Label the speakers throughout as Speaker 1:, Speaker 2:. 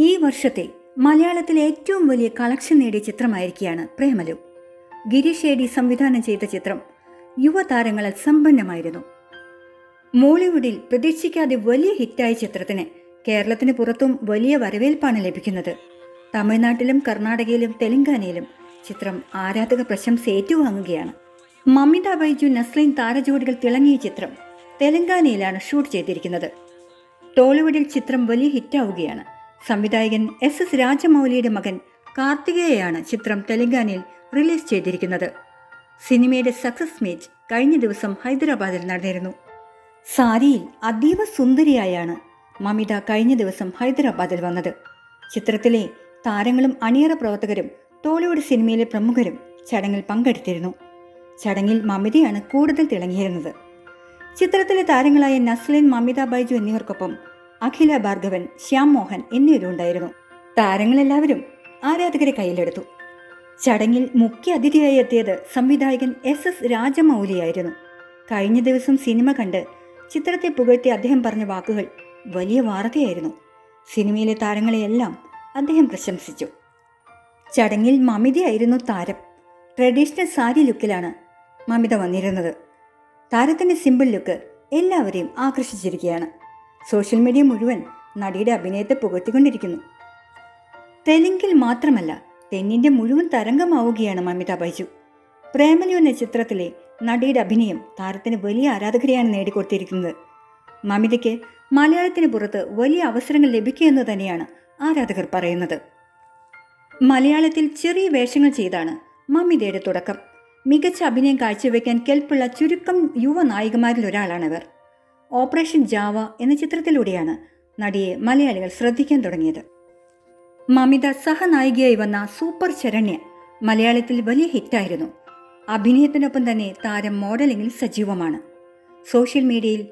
Speaker 1: ഈ വർഷത്തെ മലയാളത്തിലെ ഏറ്റവും വലിയ കളക്ഷൻ നേടിയ ചിത്രമായിരിക്കുകയാണ് പ്രേമലു. ഗിരീഷ് ഏടി സംവിധാനം ചെയ്ത ചിത്രം യുവതാരങ്ങളാൽ സമ്പന്നമായിരുന്നു. മോളിവുഡിൽ പ്രതീക്ഷിക്കാതെ വലിയ ഹിറ്റായ ചിത്രത്തിന് കേരളത്തിന് പുറത്തും വലിയ വരവേൽപ്പാണ് ലഭിക്കുന്നത്. തമിഴ്നാട്ടിലും കർണാടകയിലും തെലങ്കാനയിലും ചിത്രം ആരാധക പ്രശംസ ഏറ്റുവാങ്ങുകയാണ്. മമിത ബൈജു നസ്ലിൻ താരജോഡികൾ തിളങ്ങിയ ചിത്രം തെലങ്കാനയിലാണ് ഷൂട്ട് ചെയ്തിരിക്കുന്നത്. ടോളിവുഡിൽ ചിത്രം വലിയ ഹിറ്റാവുകയാണ്. സംവിധായകൻ എസ് എസ് രാജമൗലിയുടെ മകൻ കാർത്തികേയാണ് ചിത്രം തെലങ്കാനയിൽ റിലീസ് ചെയ്തിരിക്കുന്നത്. സിനിമയുടെ സക്സസ് മീറ്റ് കഴിഞ്ഞ ദിവസം ഹൈദരാബാദിൽ നടന്നിരുന്നു. സാരിയിൽ അതീവ സുന്ദരിയായാണ് മമിത കഴിഞ്ഞ ദിവസം ഹൈദരാബാദിൽ വന്നത്. ചിത്രത്തിലെ താരങ്ങളും അണിയറ പ്രവർത്തകരും ടോളിവുഡ് സിനിമയിലെ പ്രമുഖരും ചടങ്ങിൽ പങ്കെടുത്തിരുന്നു. ചടങ്ങിൽ മമിതയാണ് കൂടുതൽ തിളങ്ങിയിരുന്നത്. ചിത്രത്തിലെ താരങ്ങളായ നസ്ലിൻ മമിത ബൈജു എന്നിവർക്കൊപ്പം അഖില ഭാർഗവൻ ശ്യാം മോഹൻ എന്നിവരുണ്ടായിരുന്നു. താരങ്ങളെല്ലാവരും ആരാധകരെ കയ്യിലെടുത്തു. ചടങ്ങിൽ മുഖ്യ അതിഥിയായി എത്തിയത് സംവിധായകൻ എസ് എസ് രാജമൗലിയായിരുന്നു. കഴിഞ്ഞ ദിവസം സിനിമ കണ്ട് ചിത്രത്തെ പുകഴ്ത്തി അദ്ദേഹം പറഞ്ഞ വാക്കുകൾ വലിയ വാർത്തയായിരുന്നു. സിനിമയിലെ താരങ്ങളെയെല്ലാം അദ്ദേഹം പ്രശംസിച്ചു. ചടങ്ങിൽ മമിതയായിരുന്നു താരം. ട്രഡീഷണൽ സാരി ലുക്കിലാണ് മമിത വന്നിരുന്നത്. താരത്തിന്റെ സിമ്പിൾ ലുക്ക് എല്ലാവരെയും ആകർഷിച്ചിരിക്കുകയാണ്. സോഷ്യൽ മീഡിയ മുഴുവൻ നടിയുടെ അഭിനയത്തെ പുകഴ്ത്തിക്കൊണ്ടിരിക്കുന്നു. തെലുങ്കിൽ മാത്രമല്ല തെന്നിന്റെ മുഴുവൻ തരംഗമാവുകയാണ് മമിത ബൈജു. പ്രേമലു എന്ന ചിത്രത്തിലെ നടിയുടെ അഭിനയം താരത്തിന് വലിയ ആരാധകരെയാണ് നേടിക്കൊടുത്തിരിക്കുന്നത്. മമിതയ്ക്ക് മലയാളത്തിന് പുറത്ത് വലിയ അവസരങ്ങൾ ലഭിക്കുമെന്ന് തന്നെയാണ് ആരാധകർ പറയുന്നത്. മലയാളത്തിൽ ചെറിയ വേഷങ്ങൾ ചെയ്താണ് മമിതയുടെ തുടക്കം. മികച്ച അഭിനയം കാഴ്ചവെക്കാൻ കെൽപ്പുള്ള ചുരുക്കം യുവ നായികമാരിൽ ഒരാളാണിവർ ഓപ്പറേഷൻ ജാവ എന്ന ചിത്രത്തിലൂടെയാണ് നടിയെ മലയാളികൾ ശ്രദ്ധിക്കാൻ തുടങ്ങിയത്. മമിത സഹനായികയായി വന്ന സൂപ്പർ ശരണ്യ മലയാളത്തിൽ വലിയ ഹിറ്റായിരുന്നു. അഭിനയത്തിനൊപ്പം തന്നെ താരം മോഡലിംഗിൽ സജീവമാണ്. സോഷ്യൽ മീഡിയയിൽ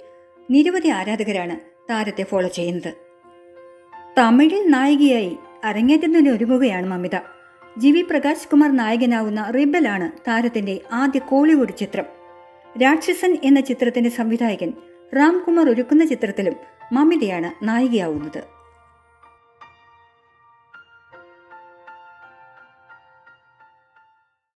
Speaker 1: നിരവധി ആരാധകരാണ് താരത്തെ ഫോളോ ചെയ്യുന്നത്. തമിഴിൽ നായികയായി അരങ്ങേറ്റത്തിന് ഒരുങ്ങുകയാണ് മമിത. ജി വി പ്രകാശ് കുമാർ നായകനാവുന്ന റിബലാണ് താരത്തിന്റെ ആദ്യ കോളിവുഡ് ചിത്രം. രാക്ഷസൻ എന്ന ചിത്രത്തിന്റെ സംവിധായകൻ രാംകുമാർ ഒരുക്കുന്ന ചിത്രത്തിലും മമിതയാണ് നായികയാവുന്നത്